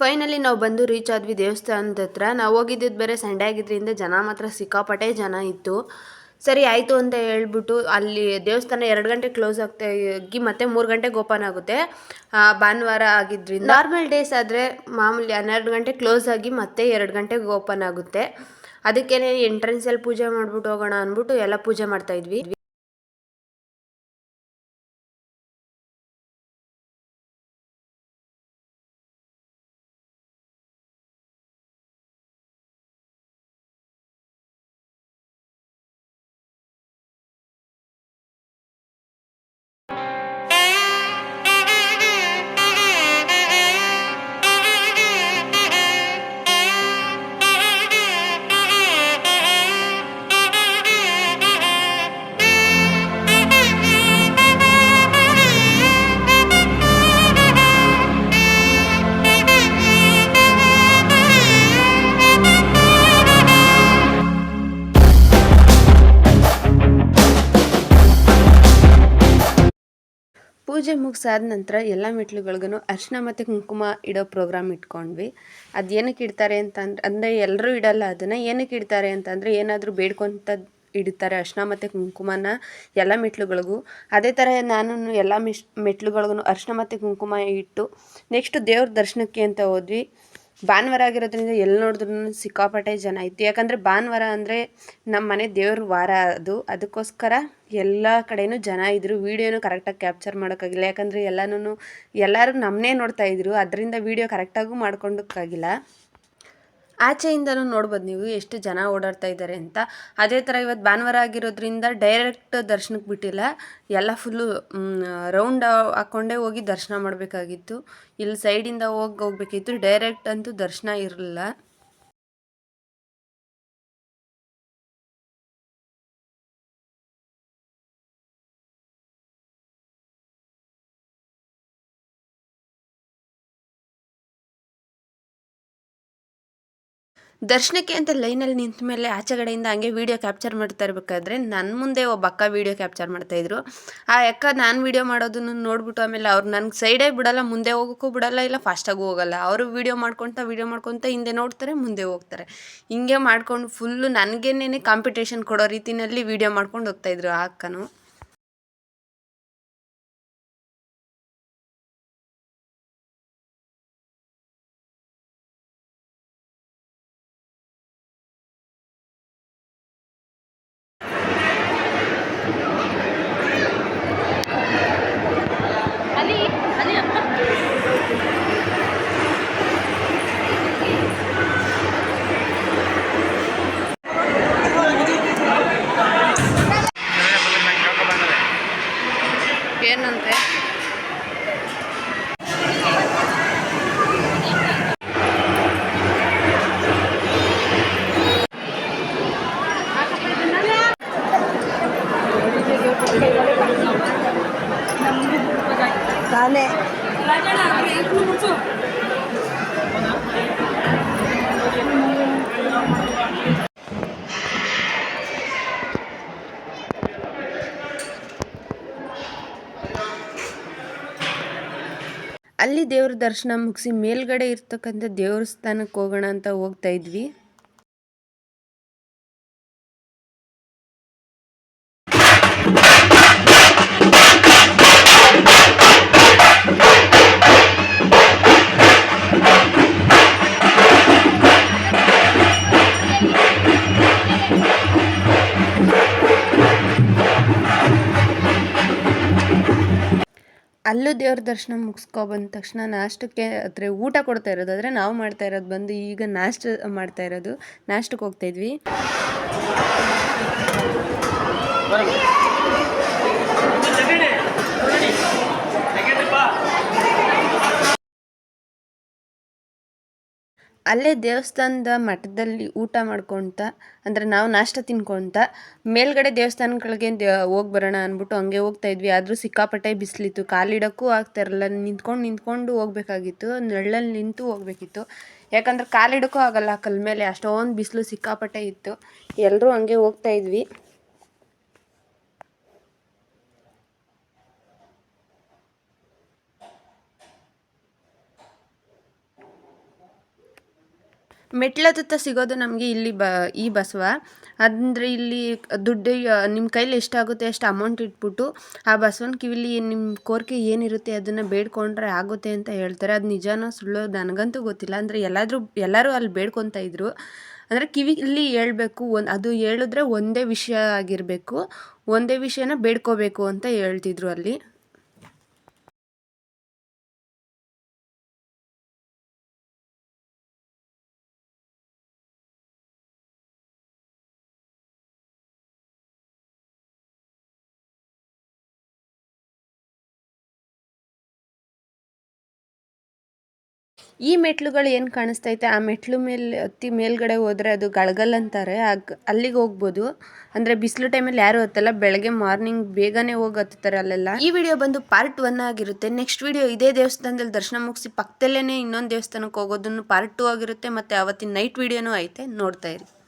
Finally ನಾವು ಬಂದು reach ಆದ್ವಿ ದೇವಸ್ಥಾನದ ಹತ್ರ. ನಾವು ಹೋಗಿದ್ದಿದ್ದು ಬೇರೆ ಸಂಡೆ ಆಗಿದ್ದರಿಂದ ಜನ ಮಾತ್ರ ಸಿಕ್ಕಾಪಟ್ಟೆ ಜನ ಇತ್ತು. ಸರಿ, ಆಯಿತು ಅಂತ ಹೇಳ್ಬಿಟ್ಟು ಅಲ್ಲಿ ದೇವಸ್ಥಾನ ಎರಡು ಗಂಟೆ ಕ್ಲೋಸ್ ಆಗ್ತಾಗಿ ಮತ್ತೆ ಮೂರು ಗಂಟೆಗೆ ಓಪನ್ ಆಗುತ್ತೆ. ಭಾನುವಾರ ಆಗಿದ್ರಿಂದ ನಾರ್ಮಲ್ ಡೇಸ್ ಆದರೆ ಮಾಮೂಲಿ ಹನ್ನೆರಡು ಗಂಟೆ ಕ್ಲೋಸ್ ಆಗಿ ಮತ್ತೆ ಎರಡು ಗಂಟೆಗೆ ಓಪನ್ ಆಗುತ್ತೆ. ಅದಕ್ಕೇನೆ ಎಂಟ್ರೆನ್ಸಲ್ಲಿ ಪೂಜೆ ಮಾಡಿಬಿಟ್ಟು ಹೋಗೋಣ ಅಂದ್ಬಿಟ್ಟು ಎಲ್ಲ ಪೂಜೆ ಮಾಡ್ತಾ ಪೂಜೆ ಮುಗಿಸಾದ ನಂತರ ಎಲ್ಲ ಮೆಟ್ಲುಗಳಿಗೂ ಅರ್ಶಿನ ಮತ್ತು ಕುಂಕುಮ ಇಡೋ ಪ್ರೋಗ್ರಾಮ್ ಇಟ್ಕೊಂಡ್ವಿ. ಅದು ಏನಕ್ಕೆ ಇಡ್ತಾರೆ ಅಂತಂದ್ರೆ, ಅಂದರೆ ಎಲ್ಲರೂ ಇಡಲ್ಲ, ಅದನ್ನು ಏನಕ್ಕೆ ಇಡ್ತಾರೆ ಅಂತಂದರೆ ಏನಾದರೂ ಬೇಡ್ಕೊಂತ ಇಡ್ತಾರೆ ಅರ್ಶಿನ ಮತ್ತು ಕುಂಕುಮನ ಎಲ್ಲ ಮೆಟ್ಲುಗಳಿಗೂ. ಅದೇ ಥರ ನಾನು ಎಲ್ಲ ಮಿಶ್ ಮೆಟ್ಲುಗಳಿಗೂ ಅರ್ಶಿನ ಮತ್ತು ಕುಂಕುಮ ಇಟ್ಟು, ನೆಕ್ಸ್ಟು ದೇವ್ರ ದರ್ಶನಕ್ಕೆ ಅಂತ ಹೋದ್ವಿ. ಭಾನುವಾರ ಆಗಿರೋದ್ರಿಂದ ಎಲ್ಲಿ ನೋಡಿದ್ರು ಸಿಕ್ಕಾಪಟ್ಟೆ ಜನ ಇತ್ತು. ಯಾಕಂದರೆ ಭಾನುವಾರ ಅಂದರೆ ನಮ್ಮ ಮನೆ ದೇವ್ರ ವಾರ ಅದು. ಅದಕ್ಕೋಸ್ಕರ ಎಲ್ಲ ಕಡೆಯೂ ಜನ ಇದ್ದರು ವೀಡಿಯೋನು ಕರೆಕ್ಟಾಗಿ ಕ್ಯಾಪ್ಚರ್ ಮಾಡೋಕ್ಕಾಗಿಲ್ಲ. ಯಾಕಂದರೆ ಎಲ್ಲನೂ ಎಲ್ಲರೂ ನಮ್ಮನ್ನೇ ನೋಡ್ತಾ ಇದ್ದರು ಅದರಿಂದ ವೀಡಿಯೋ ಕರೆಕ್ಟಾಗೂ ಮಾಡ್ಕೊಂಡಕ್ಕಾಗಿಲ್ಲ. ಆಚೆಯಿಂದನೂ ನೋಡ್ಬೋದು ನೀವು ಎಷ್ಟು ಜನ ಓಡಾಡ್ತಾ ಇದ್ದಾರೆ ಅಂತ. ಅದೇ ಥರ ಇವತ್ತು ಭಾನುವಾರ ಆಗಿರೋದ್ರಿಂದ ಡೈರೆಕ್ಟ್ ದರ್ಶನಕ್ಕೆ ಬಿಟ್ಟಿಲ್ಲ. ಎಲ್ಲ ಫುಲ್ಲು ರೌಂಡ್ ಹಾಕ್ಕೊಂಡೇ ಹೋಗಿ ದರ್ಶನ ಮಾಡಬೇಕಾಗಿತ್ತು. ಇಲ್ಲಿ ಸೈಡಿಂದ ಹೋಗಿ ಹೋಗ್ಬೇಕಿತ್ತು. ಡೈರೆಕ್ಟ್ ಅಂತೂ ದರ್ಶನ ಇರಲಿಲ್ಲ. ದರ್ಶನಕ್ಕೆ ಅಂತ ಲೈನಲ್ಲಿ ನಿಂತ ಮೇಲೆ ಆಚೆ ಕಡೆಯಿಂದ ಹಂಗೆ ವೀಡಿಯೋ ಕ್ಯಾಪ್ಚರ್ ಮಾಡ್ತಾ ಇರಬೇಕಾದ್ರೆ ನನ್ನ ಮುಂದೆ ಒಬ್ಬ ಅಕ್ಕ ವೀಡಿಯೋ ಕ್ಯಾಪ್ಚರ್ ಮಾಡ್ತಾಯಿದ್ರು ಆ ಅಕ್ಕ ನಾನು ವೀಡಿಯೋ ಮಾಡೋದನ್ನು ನೋಡ್ಬಿಟ್ಟು ಆಮೇಲೆ ಅವ್ರು ನನಗೆ ಸೈಡೇ ಬಿಡಲ್ಲ, ಮುಂದೆ ಹೋಗೋಕ್ಕೂ ಬಿಡಲ್ಲ, ಇಲ್ಲ ಫಾಸ್ಟಾಗೂ ಹೋಗಲ್ಲ. ಅವರು ವೀಡಿಯೋ ಮಾಡ್ಕೊತ ವೀಡಿಯೋ ಮಾಡ್ಕೊತ ಹಿಂದೆ ನೋಡ್ತಾರೆ, ಮುಂದೆ ಹೋಗ್ತಾರೆ. ಹಿಂಗೆ ಮಾಡ್ಕೊಂಡು ಫುಲ್ಲು ನನಗೇನೇನೆ ಕಾಂಪಿಟೇಷನ್ ಕೊಡೋ ರೀತಿಯಲ್ಲಿ ವೀಡಿಯೋ ಮಾಡ್ಕೊಂಡು ಹೋಗ್ತಾಯಿದ್ರು ಆ ಅಕ್ಕನು. ತಾನೇ. ಅಲ್ಲಿ ದೇವ್ರ ದರ್ಶನ ಮುಗಿಸಿ ಮೇಲ್ಗಡೆ ಇರ್ತಕ್ಕಂಥ ದೇವಸ್ಥಾನಕ್ಕೆ ಹೋಗೋಣ ಅಂತ ಹೋಗ್ತಾ ಇದ್ವಿ. ಅಲ್ಲೂ ದೇವ್ರ ದರ್ಶನ ಮುಗಿಸ್ಕೊ ಬಂದ ತಕ್ಷಣ ನಾಷ್ಟಕ್ಕೆ ಅಂದರೆ ಊಟ ಕೊಡ್ತಾ ಇರೋದು. ಆದರೆ ನಾವು ಮಾಡ್ತಾ ಇರೋದು ಬಂದು ಈಗ ನಾಷ್ಟ ಮಾಡ್ತಾ ಇರೋದು. ನಾಷ್ಟಕ್ಕೆ ಹೋಗ್ತಾ ಅಲ್ಲೇ ದೇವಸ್ಥಾನದ ಮಠದಲ್ಲಿ ಊಟ ಮಾಡ್ಕೊತ, ಅಂದರೆ ನಾವು ನಾಷ್ಟ ತಿನ್ಕೊತ, ಮೇಲ್ಗಡೆ ದೇವಸ್ಥಾನಗಳಿಗೆ ಹೋಗಿ ಬರೋಣ ಅಂದ್ಬಿಟ್ಟು ಹಂಗೆ ಹೋಗ್ತಾ ಇದ್ವಿ. ಆದರೂ ಸಿಕ್ಕಾಪಟ್ಟೆ ಬಿಸಿಲಿತ್ತು. ಕಾಲಿಡೋಕ್ಕೂ ಆಗ್ತಾ ಇರಲ್ಲ ನಿಂತ್ಕೊಂಡು ನಿಂತ್ಕೊಂಡು ಹೋಗ್ಬೇಕಾಗಿತ್ತು. ನೆರಳಲ್ಲಿ ನಿಂತು ಹೋಗ್ಬೇಕಿತ್ತು. ಯಾಕಂದ್ರೆ ಕಾಲಿಡೋಕ್ಕೂ ಆಗಲ್ಲ. ಕಲ್ಲು ಮೇಲೆ ಅಷ್ಟೊಂದು ಬಿಸಿಲು ಸಿಕ್ಕಾಪಟ್ಟೆ ಇತ್ತು. ಎಲ್ಲರೂ ಹಂಗೆ ಹೋಗ್ತಾ ಇದ್ವಿ. ಮೆಟ್ಲತ್ತ ಸಿಗೋದು ನಮಗೆ ಇಲ್ಲಿ ಬ, ಈ ಬಸವ. ಅಂದರೆ ಇಲ್ಲಿ ದುಡ್ಡು ನಿಮ್ಮ ಕೈಲಿ ಎಷ್ಟಾಗುತ್ತೆ ಅಷ್ಟು ಅಮೌಂಟ್ ಇಟ್ಬಿಟ್ಟು ಆ ಬಸವನ ಕಿವಿಲಿ ನಿಮ್ಮ ಕೋರಿಕೆ ಏನಿರುತ್ತೆ ಅದನ್ನು ಬೇಡ್ಕೊಂಡ್ರೆ ಆಗುತ್ತೆ ಅಂತ ಹೇಳ್ತಾರೆ. ಅದು ನಿಜಾನೋ ಸುಳ್ಳೋ ನನಗಂತೂ ಗೊತ್ತಿಲ್ಲ. ಅಂದರೆ ಎಲ್ಲಾದರೂ, ಎಲ್ಲರೂ ಅಲ್ಲಿ ಬೇಡ್ಕೊತಾ ಇದ್ರು. ಅಂದರೆ ಕಿವಿಲಿ ಹೇಳಬೇಕು ಒಂದು ಅದು ಹೇಳಿದ್ರೆ ಒಂದೇ ವಿಷಯ ಆಗಿರಬೇಕು, ಒಂದೇ ವಿಷಯನ ಬೇಡ್ಕೋಬೇಕು ಅಂತ ಹೇಳ್ತಿದ್ರು ಅಲ್ಲಿ. ಈ ಮೆಟ್ಲುಗಳು ಏನು ಕಾಣಿಸ್ತೈತೆ? ಆ ಮೆಟ್ಲು ಮೇಲೆ ಹತ್ತಿ ಮೇಲ್ಗಡೆ ಹೋದರೆ ಅದು ಗಳಗಲ್ ಅಂತಾರೆ. ಆಗ, ಅಲ್ಲಿಗೆ ಹೋಗ್ಬೋದು. ಅಂದರೆ ಬಿಸಿಲು ಟೈಮಲ್ಲಿ ಯಾರು ಹತ್ತಲ್ಲ, ಬೆಳಗ್ಗೆ ಮಾರ್ನಿಂಗ್ ಬೇಗನೆ ಹೋಗಿ ಹತ್ತಾರೆ ಅಲ್ಲೆಲ್ಲ. ಈ ವಿಡಿಯೋ ಬಂದು ಪಾರ್ಟ್ ಒನ್ ಆಗಿರುತ್ತೆ. ನೆಕ್ಸ್ಟ್ ವಿಡಿಯೋ ಇದೇ ದೇವಸ್ಥಾನದಲ್ಲಿ ದರ್ಶನ ಮುಗಿಸಿ ಪಕ್ಕದಲ್ಲೇ ಇನ್ನೊಂದು ದೇವಸ್ಥಾನಕ್ಕೆ ಹೋಗೋದನ್ನು ಪಾರ್ಟ್ ಟು ಆಗಿರುತ್ತೆ. ಮತ್ತು ಅವತ್ತಿನ ನೈಟ್ ವಿಡಿಯೋನೂ ಐತೆ. ನೋಡ್ತಾ ಇರಿ.